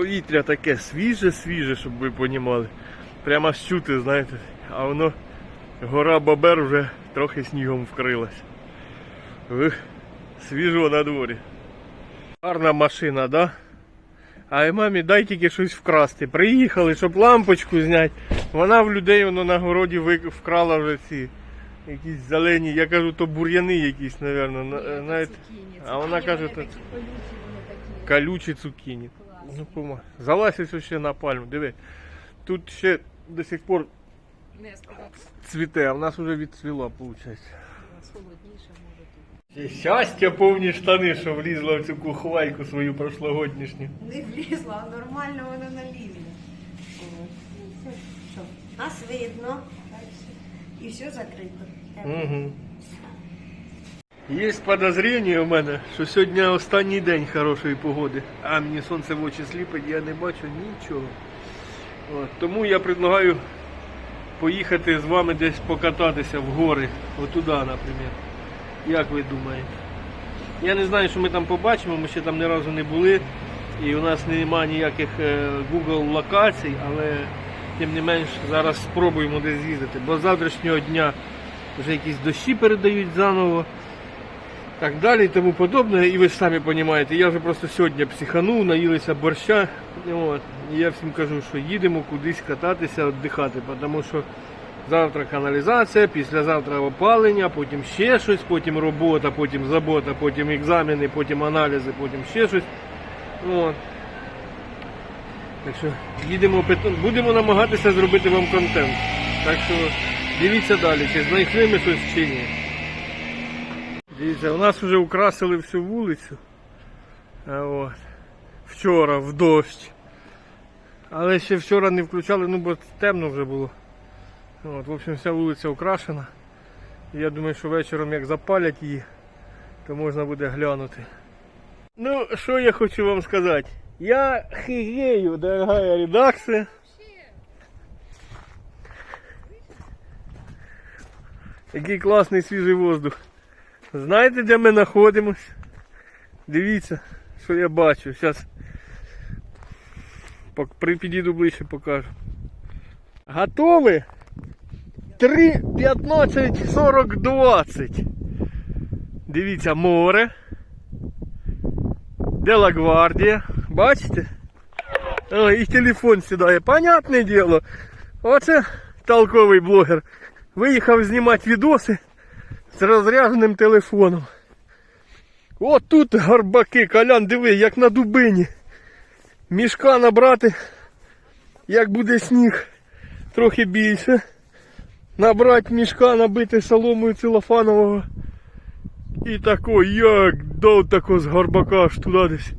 Повітря таке свіже-свіже, щоб ви понімали. Прямо аж чути, знаєте. А воно гора Бабер вже трохи снігом вкрилась. Ух, свіжо на дворі. Гарна машина, да? А й мамі дай тільки щось вкрасти. Приїхали, щоб лампочку зняти. Вона в людей воно на городі вкрала вже ці якісь зелені. Я кажу, то бур'яни якісь, знаєте. А вона каже, то колючі цукіні. Ну, пома. Залазь ще на пальму, диви. Тут ще до сих пор цвіте, а в нас вже відцвіло, виходить. холодніше може тут. Щастя повні штани, що влізла в цю кухвайку свою прошлогоднішню. Не влізла, а нормально воно на лінії. Що? Нас видно. І все закрито. Угу. Є подозріння у мене, що сьогодні останній день хорошої погоди, а мені сонце в очі сліпить, я не бачу нічого. От, тому я предлагаю поїхати з вами десь покататися в гори, отуда, наприклад. Як ви думаєте? Я не знаю, що ми там побачимо, ми ще там ні разу не були. І у нас немає ніяких е, Google локацій, але тим не менш зараз спробуємо десь з'їздити. Бо з завтрашнього дня вже якісь дощі передають заново. Так далі і тому подобне. І ви ж самі розумієте, я вже просто сьогодні психанув, наїлися борща. От. І я всім кажу, що їдемо кудись кататися, віддихати, тому що завтра каналізація, післязавтра опалення, потім ще щось, потім робота, потім забота, потім екзамени, потім аналізи, потім ще щось. От. Так що їдемо, будемо намагатися зробити вам контент. Так що дивіться далі, чи знайшли ми щось чи ні. Дивіться, у нас вже украсили всю вулицю. А От. Вчора в дощ. Але ще вчора не включали, ну бо темно вже було. От, в общем, вся вулиця украшена. Я думаю, що вечором як запалять її, то можна буде глянути. Ну, що я хочу вам сказати? Я хигею, дорогая редакція. Який класний свіжий воздух. Знаєте, де ми знаходимось? Дивіться, що я бачу. Зараз підійду ближче покажу. Готові? 3, 15, 40, 20. Дивіться, море. Де Лагвардія. Бачите? О, і телефон сідає. Понятне діло. Оце толковий блогер. Виїхав знімати відоси з розрядженим телефоном. От тут горбаки, Колян, диви, як на дубині. Мішка набрати, як буде сніг, трохи більше. Набрати мішка, набити соломою целофанового. І тако, як дав тако з горбака аж туди десь.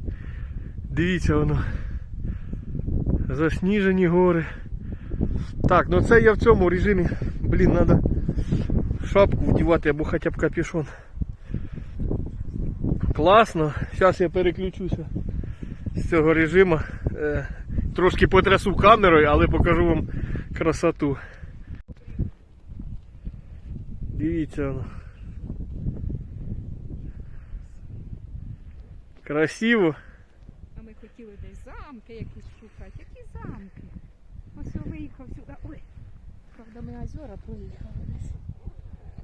Дивіться воно. Засніжені гори. Так, ну це я в цьому режимі. Блін, треба шапку вдівати або хоча б капюшон. Класно. Зараз я переключуся з цього режиму. Е, трошки потрясу камерою, але покажу вам красоту. Дивіться воно. Красиво. А ми хотіли десь замки якісь шукати. Які замки? Ось виїхав сюди. Ой. Правда, ми озера проїхали десь.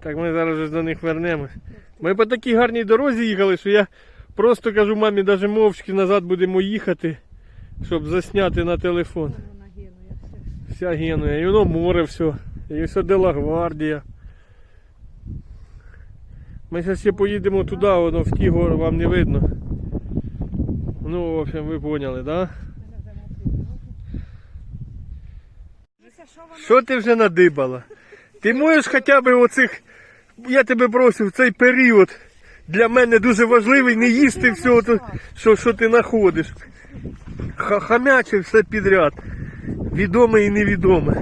Так ми зараз вже до них вернемось. Ми по такій гарній дорозі їхали, що я просто кажу мамі, навіть мовчки назад будемо їхати, щоб засняти на телефон. Вся Генуя, і воно море все. І все Делагвардія. Ми зараз ще поїдемо туди, воно в ті гори вам не видно. Ну, в общем, ви поняли, да? Що ти вже надибала? Ти можеш хоча б оцих, я тебе прошу, в цей період для мене дуже важливий не їсти всього, то, що, що ти знаходиш. Ха- Хамяче все підряд. Відоме і невідоме.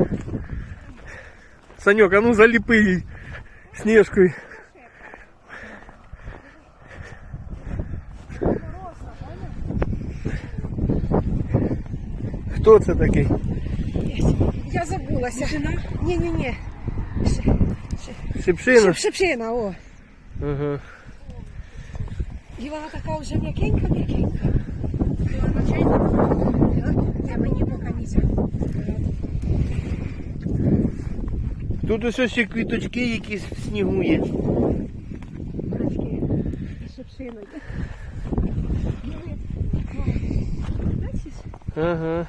Саньок, а ну заліпи їй сніжкою. Хто це такий? Я забулася. Ні, ні, ні. Шипшина? Шипшина, о. Ага. І вона така вже м'якенька, м'якенька. Я мені поки нельзя. Тут ось ще квіточки якісь в снігу є. Квіточки. Шипшина. Ага.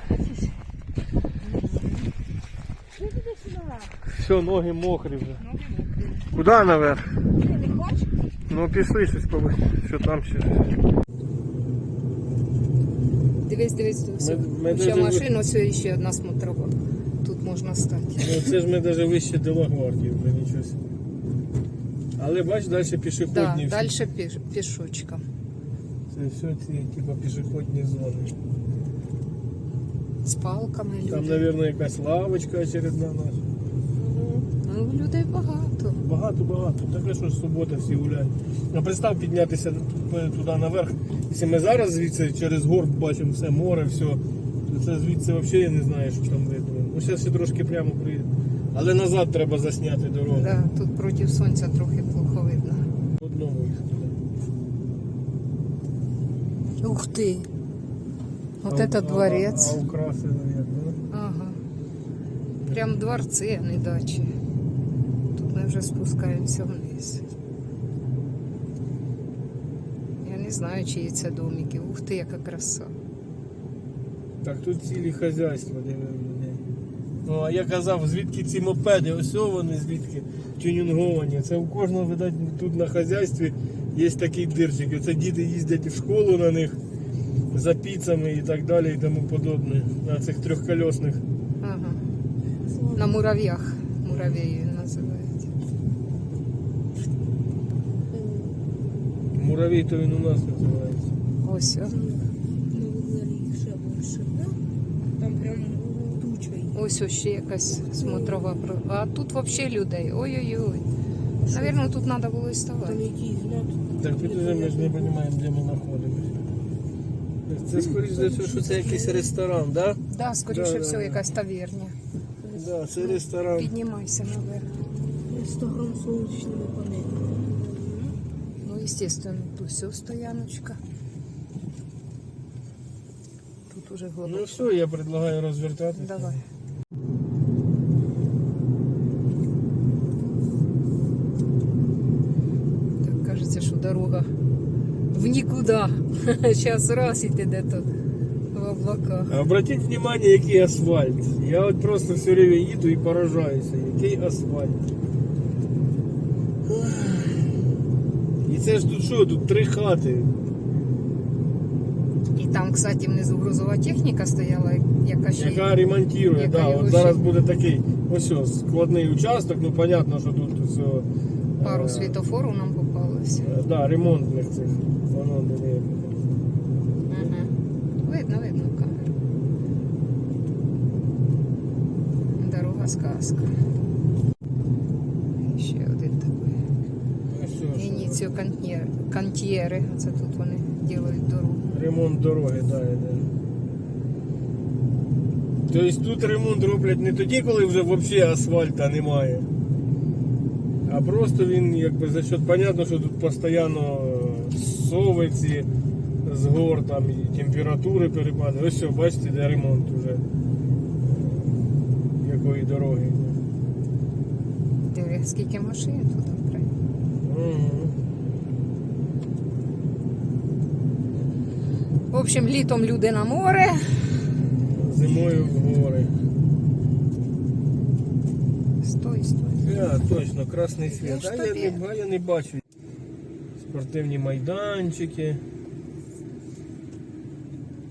Все, ноги мокрі вже. Ну, Ноги наверх? Не хочеш? Ну пішли щось побачимо, що там ще. Дивись, дивись, Ми- ми ще даже машина, ось ще одна смотрова. Тут можна стати. Ну це ж ми навіть вище Делагвардії, вже нічого собі. Але бач, далі Да, пішохідні. всі. далі піш, пішочком. Це все ці типу, пішохідні зони. З палками Там, люди. мабуть, якась лавочка очередна наша. Ну, людей багато. Багато-багато. Так що субота всі гуляють. А представ піднятися туди наверх. Якщо ми зараз звідси через горб бачимо все море, все, це звідси взагалі я не знаю, що там видно. Ну зараз ще трошки прямо приїде. Але назад треба засняти дорогу. Да, тут проти сонця трохи плохо видно. Одному їх туди. Ух ти! Вот это дворец. А, а украси, мабуть, Ага. Прям дворцы, а не дачи. Тут мы уже спускаемся вниз. Я не знаю, чиї це домики. Ух ти, яка краса. Так тут цілі хазяйства де. Ну, а я казав, звідки ці мопеди, ось вони звідки тюнінговані. Це у кожного, видать, тут на хазяйстві є такий дирчик. Це діти їздять в школу на них за піцами і так далі і тому подобне. На цих трьохкольосних. Ага. На муравьях. Муравеї Муравей то він у нас називається. Ось. да? Ось ось ще якась смотрова. А тут взагалі людей. Ой-ой-ой. Навірно, тут треба було і ставати. Так тут вже ми ж не розуміємо, де ми знаходимося. Це скоріш за все, що це якийсь ресторан, так? Да? Да, скоріше Да, да, всього, да. якась таверня. Да, це ресторан. Піднімайся наверх. 100 грам сонячними панелями. Ну, естественно, тут все стояночка. Тут уже Ну глибоко. все, я предлагаю розвертатися. Давай. Так кажется, що дорога в нікуди. Зараз раз і ти де-то в облаках. А Обратіть внимание, який асфальт. Я от просто все время їду і поражаюся, який асфальт. Це ж тут що, тут три хати. І там, кстати, внизу грузова техніка стояла, яка ще Яка ремонтує, Яка да, от ще- зараз буде такий ось ось, складний участок, ну понятно, що тут все. пару е, світофору нам попалося. е, Да, ремонтних цих. Воно не видно. Угу. Видно, видно в камеру. Дорога сказка. І Ще один такий. Ну, Ініціо Кантьєри. Це тут вони ділають дорогу. Ремонт дороги, да, йде. Тобто тут ремонт роблять не тоді, коли вже взагалі асфальта немає. А просто він якби за счет, понятно, що тут постійно е, совиці з гор там і температури перепади. Ось все, бачите, де ремонт вже е, якої дороги. Диви, скільки машин тут окремо. Угу. В общем, літом люди на море. Зимою в гори. Стой, стой. А, точно, красний світ. А я, не, а я не бачу. Спортивні майданчики.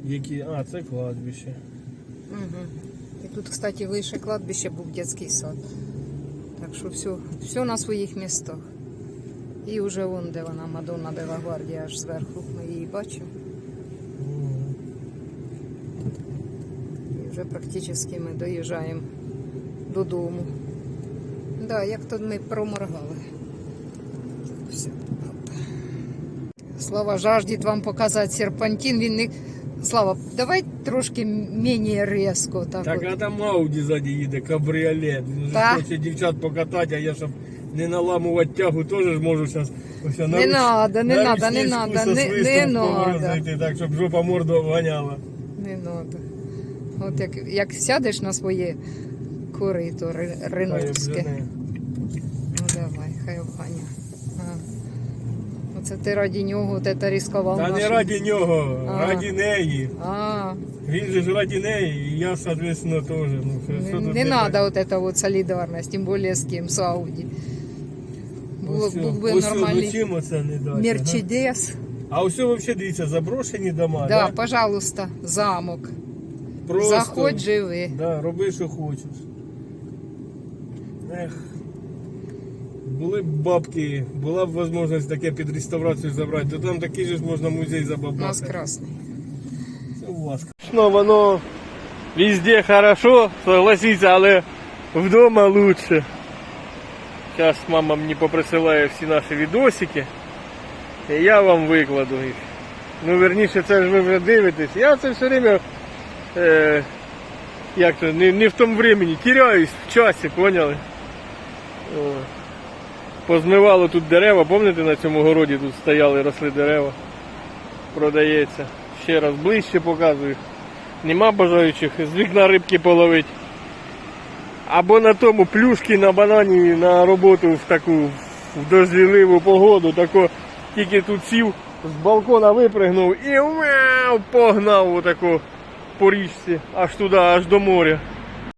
Які. А, це кладбище. Угу. І тут, кстати, вище кладбище був дитячий сад. Так що все, все на своїх містах. І вже вон, де вона, Мадонна де Гвардія, аж зверху. Ми її бачимо. Мгм. І вже практично ми доїжджаємо додому. Да, як то ми проморгали. Все. Слава жаждет вам показати серпантин. Він не... Слава, давай трошки менее резко. Так, Так, от. а там Ауді ззаді їде, кабріолет. Та. хоче дівчат покатати, а я щоб не наламувати тягу, теж ж можу зараз. Не надо, не надо, не надо, не- надо. Так, щоб жопа морду ганяла. Не надо. От як як сядеш на своє корито ринутське. Ну давай, хай обганя. Оце ти раді нього, те та різкував. Та нашу. не раді нього, а. раді неї. А. Він же ж раді неї, і я, соответственно, теж. Ну, не треба от ця от солідарність, тим більше з ким, з Було б би ну, нормальний мерчедес. А усе взагалі, дивіться, заброшені дома, Да, да? пожалуйста, замок. Просто, Заходь, живи. Да, роби, що хочеш. Ех. Були б бабки, була б можливість таке під реставрацію забрати, то там такий же ж можна музей У нас забабати. красний. Це у вас. Ну, воно везде хорошо, согласіться, але вдома лучше. Зараз мама мені поприсилає всі наші відосики. І я вам викладу їх. Ну, верніше, це ж ви вже дивитесь. Я це все время, е, як то, не, не в тому времени, теряюсь в часі, поняли? О. Позмивало тут дерева, пам'ятаєте, на цьому городі тут стояли, росли дерева. Продається. Ще раз ближче показую. Нема бажаючих з вікна рибки половити. Або на тому плюшки на банані на роботу в таку в дождливу погоду, тако тільки тут сів, з балкона випригнув і мяу, погнав отако по річці, аж туди, аж до моря.